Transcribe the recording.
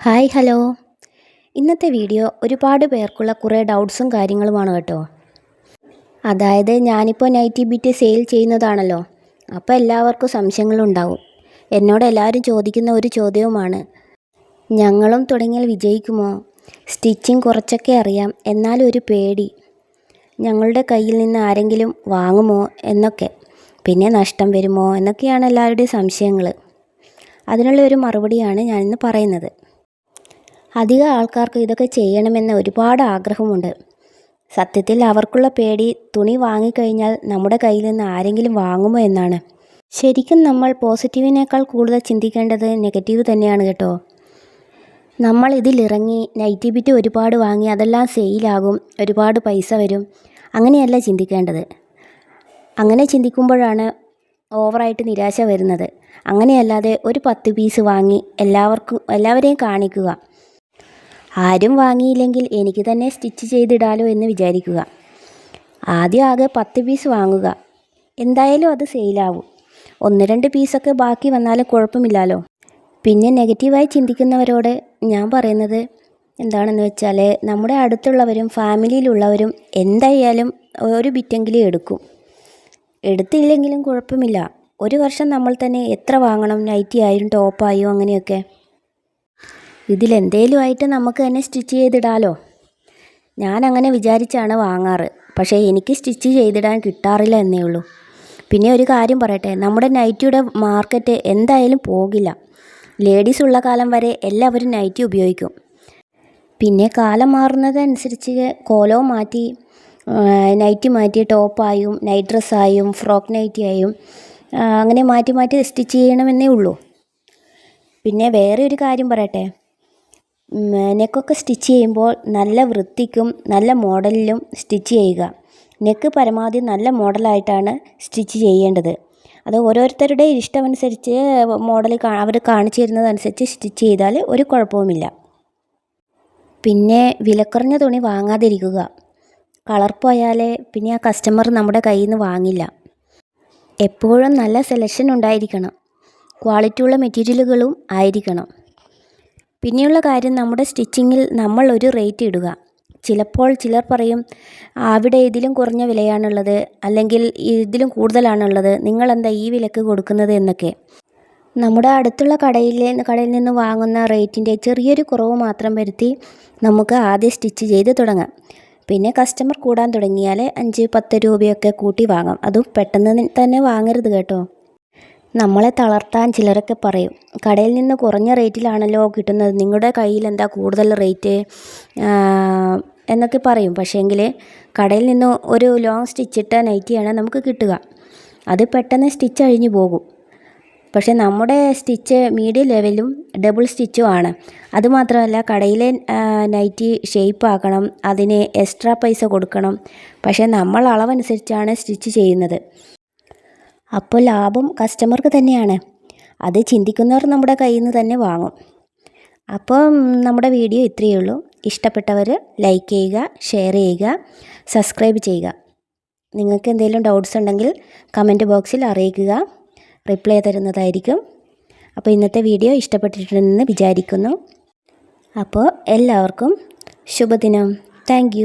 Hi hello. ഇന്നത്തെ video ഒരുപാട് പേർക്കുള്ള കുറേ ഡൗട്ട്സും കാര്യങ്ങളുമാണ് കേട്ടോ. അതായത് ഞാനിപ്പോൾ നൈറ്റി ബിറ്റ് സെയിൽ ചെയ്യുന്നതാണല്ലോ. അപ്പോൾ എല്ലാവർക്കും സംശയങ്ങളുണ്ടാവും. എന്നോട് എല്ലാവരും ചോദിക്കുന്ന ഒരു ചോദ്യവുമാണ്. ഞങ്ങളും തുടങ്ങിയാൽ വിജയിക്കുമോ? സ്റ്റിച്ചിങ് കുറച്ചൊക്കെ അറിയാം എന്നാലും ഒരു പേടി. ഞങ്ങളുടെ കയ്യിൽ നിന്ന് ആരെങ്കിലും വാങ്ങുമോ എന്നൊക്കെ. പിന്നെ നഷ്ടം വരുമോ എന്നൊക്കെയാണ് എല്ലാവരുടെയും സംശയങ്ങൾ അതിനുള്ള ഒരു മറുപടിയാണ് ഞാനിന്ന് പറയുന്നത്. അധികം ആൾക്കാർക്ക് ഇതൊക്കെ ചെയ്യണമെന്ന് ഒരുപാട് ആഗ്രഹമുണ്ട്. സത്യത്തിൽ അവർക്കുള്ള പേടി തുണി വാങ്ങിക്കഴിഞ്ഞാൽ നമ്മുടെ കയ്യിൽ നിന്ന് ആരെങ്കിലും വാങ്ങുമോ എന്നാണ്. ശരിക്കും നമ്മൾ പോസിറ്റീവിനേക്കാൾ കൂടുതൽ ചിന്തിക്കേണ്ടത് നെഗറ്റീവ് തന്നെയാണ് കേട്ടോ. നമ്മൾ ഇതിലിറങ്ങി നൈറ്റി ബിറ്റ് ഒരുപാട് വാങ്ങി അതെല്ലാം സെയിലാകും ഒരുപാട് പൈസ വരും. അങ്ങനെയല്ല ചിന്തിക്കേണ്ടത്. അങ്ങനെ ചിന്തിക്കുമ്പോഴാണ് ഓവറായിട്ട് നിരാശ വരുന്നത്. അങ്ങനെയല്ലാതെ ഒരു പത്ത് പീസ് വാങ്ങി എല്ലാവർക്കും എല്ലാവരെയും കാണിക്കുക. ആരും വാങ്ങിയില്ലെങ്കിൽ എനിക്ക് തന്നെ സ്റ്റിച്ച് ചെയ്തിടാലോ എന്ന് വിചാരിക്കുക. ആദ്യം ആകെ പത്ത് പീസ് വാങ്ങുക. എന്തായാലും അത് സെയിലാവും. ഒന്ന് രണ്ട് പീസൊക്കെ ബാക്കി വന്നാലും കുഴപ്പമില്ലല്ലോ. പിന്നെ നെഗറ്റീവായി ചിന്തിക്കുന്നവരോട് ഞാൻ പറയുന്നത് എന്താണെന്ന് വെച്ചാൽ നമ്മുടെ അടുത്തുള്ളവരും ഫാമിലിയിലുള്ളവരും എന്തായാലും ഒരു ബിറ്റെങ്കിലും എടുക്കും. എടുത്തില്ലെങ്കിലും കുഴപ്പമില്ല. ഒരു വർഷം നമ്മൾ തന്നെ എത്ര വാങ്ങണം? നൈറ്റി ആയാലും ടോപ്പായും അങ്ങനെയൊക്കെ. ഇതിലെന്തേലും ആയിട്ട് നമുക്ക് തന്നെ സ്റ്റിച്ച് ചെയ്തിടാലോ? ഞാൻ അങ്ങനെ വിചാരിച്ചാണ് വാങ്ങാറ്. പക്ഷേ എനിക്ക് സ്റ്റിച്ച് ചെയ്തിടാൻ കിട്ടാറില്ല എന്നേ ഉള്ളൂ. പിന്നെ ഒരു കാര്യം പറയട്ടെ. നമ്മുടെ നൈറ്റിയുടെ മാർക്കറ്റ് എന്തായാലും പോകില്ല. ലേഡീസ് ഉള്ള കാലം വരെ എല്ലാവരും നൈറ്റി ഉപയോഗിക്കും. പിന്നെ കാലം മാറുന്നതനുസരിച്ച് കോലവും മാറ്റി നൈറ്റി മാറ്റി ടോപ്പായും നൈറ്റ് ഡ്രസ്സായും ഫ്രോക്ക് നൈറ്റി ആയും അങ്ങനെ മാറ്റി മാറ്റി സ്റ്റിച്ച് ചെയ്യണമെന്നേ ഉള്ളൂ. പിന്നെ വേറെ ഒരു കാര്യം പറയട്ടെ. നെക്കൊക്കെ സ്റ്റിച്ച് ചെയ്യുമ്പോൾ നല്ല വൃത്തിക്കും നല്ല മോഡലിലും സ്റ്റിച്ച് ചെയ്യുക. നെക്ക് പരമാവധി നല്ല മോഡലായിട്ടാണ് സ്റ്റിച്ച് ചെയ്യേണ്ടത്. അത് ഓരോരുത്തരുടെ ഇഷ്ടമനുസരിച്ച് മോഡൽ അവർ കാണിച്ചു തരുന്നതനുസരിച്ച് സ്റ്റിച്ച് ചെയ്താൽ ഒരു കുഴപ്പവുമില്ല. പിന്നെ വിലക്കുറഞ്ഞ തുണി വാങ്ങാതിരിക്കുക. കളർ പോയാൽ പിന്നെ ആ കസ്റ്റമർ നമ്മുടെ കയ്യിൽ നിന്ന് വാങ്ങില്ല. എപ്പോഴും നല്ല സെലക്ഷൻ ഉണ്ടായിരിക്കണം. ക്വാളിറ്റിയുള്ള മെറ്റീരിയലുകളും ആയിരിക്കണം. പിന്നെയുള്ള കാര്യം നമ്മുടെ സ്റ്റിച്ചിങ്ങിൽ നമ്മൾ ഒരു റേറ്റ് ഇടുക. ചിലപ്പോൾ ചിലർ പറയും അവിടെ ഇതിലും കുറഞ്ഞ വിലയാണുള്ളത് അല്ലെങ്കിൽ ഇതിലും കൂടുതലാണുള്ളത് നിങ്ങളെന്താ ഈ വിലക്ക് കൊടുക്കുന്നത്? എന്നൊക്കെ. നമ്മുടെ അടുത്തുള്ള കടയിൽ കടയിൽ നിന്ന് വാങ്ങുന്ന റേറ്റിന്റെ ചെറിയൊരു കുറവ് മാത്രം വരുത്തി നമുക്ക് ആദ്യം സ്റ്റിച്ച് ചെയ്ത് തുടങ്ങാം. പിന്നെ കസ്റ്റമർ കൂടാൻ തുടങ്ങിയാൽ അഞ്ച് പത്ത് രൂപയൊക്കെ കൂട്ടി വാങ്ങാം. അതും പെട്ടെന്ന് തന്നെ വാങ്ങരുത് കേട്ടോ. നമ്മളെ തളർത്താൻ ചിലരൊക്കെ പറയും. കടയിൽ നിന്ന് കുറഞ്ഞ റേറ്റിലാണല്ലോ കിട്ടുന്നത്. നിങ്ങളുടെ കയ്യിൽ എന്താ കൂടുതൽ റേറ്റ്? എന്നൊക്കെ പറയും. പക്ഷേങ്കിൽ കടയിൽ നിന്ന് ഒരു ലോങ് സ്റ്റിച്ചിട്ട നൈറ്റിയാണ് നമുക്ക് കിട്ടുക. അത് പെട്ടെന്ന് സ്റ്റിച്ച് അഴിഞ്ഞു പോകും. പക്ഷേ നമ്മുടെ സ്റ്റിച്ച് മീഡിയം ലെവലും ഡബിൾ സ്റ്റിച്ചും ആണ്. അതുമാത്രമല്ല കടയിലെ നൈറ്റി ഷേപ്പ് ആക്കണം അതിന് എക്സ്ട്രാ പൈസ കൊടുക്കണം. പക്ഷേ നമ്മൾ അളവനുസരിച്ചാണ് സ്റ്റിച്ച് ചെയ്യുന്നത്. അപ്പോൾ ലാഭം കസ്റ്റമർക്ക് തന്നെയാണ്. അത് ചിന്തിക്കുന്നവർ നമ്മുടെ കയ്യിൽ നിന്ന് തന്നെ വാങ്ങും. അപ്പോൾ നമ്മുടെ വീഡിയോ ഇത്രയേ ഉള്ളൂ. ഇഷ്ടപ്പെട്ടവർ ലൈക്ക് ചെയ്യുക ഷെയർ ചെയ്യുക സബ്സ്ക്രൈബ് ചെയ്യുക. നിങ്ങൾക്ക് എന്തെങ്കിലും ഡൗട്ട്സ് ഉണ്ടെങ്കിൽ കമന്റ് ബോക്സിൽ അറിയിക്കുക. റിപ്ലൈ തരുന്നതായിരിക്കും. അപ്പോൾ ഇന്നത്തെ വീഡിയോ ഇഷ്ടപ്പെട്ടിട്ടുണ്ടെന്ന് വിചാരിക്കുന്നു. അപ്പോൾ എല്ലാവർക്കും ശുഭദിനം. താങ്ക്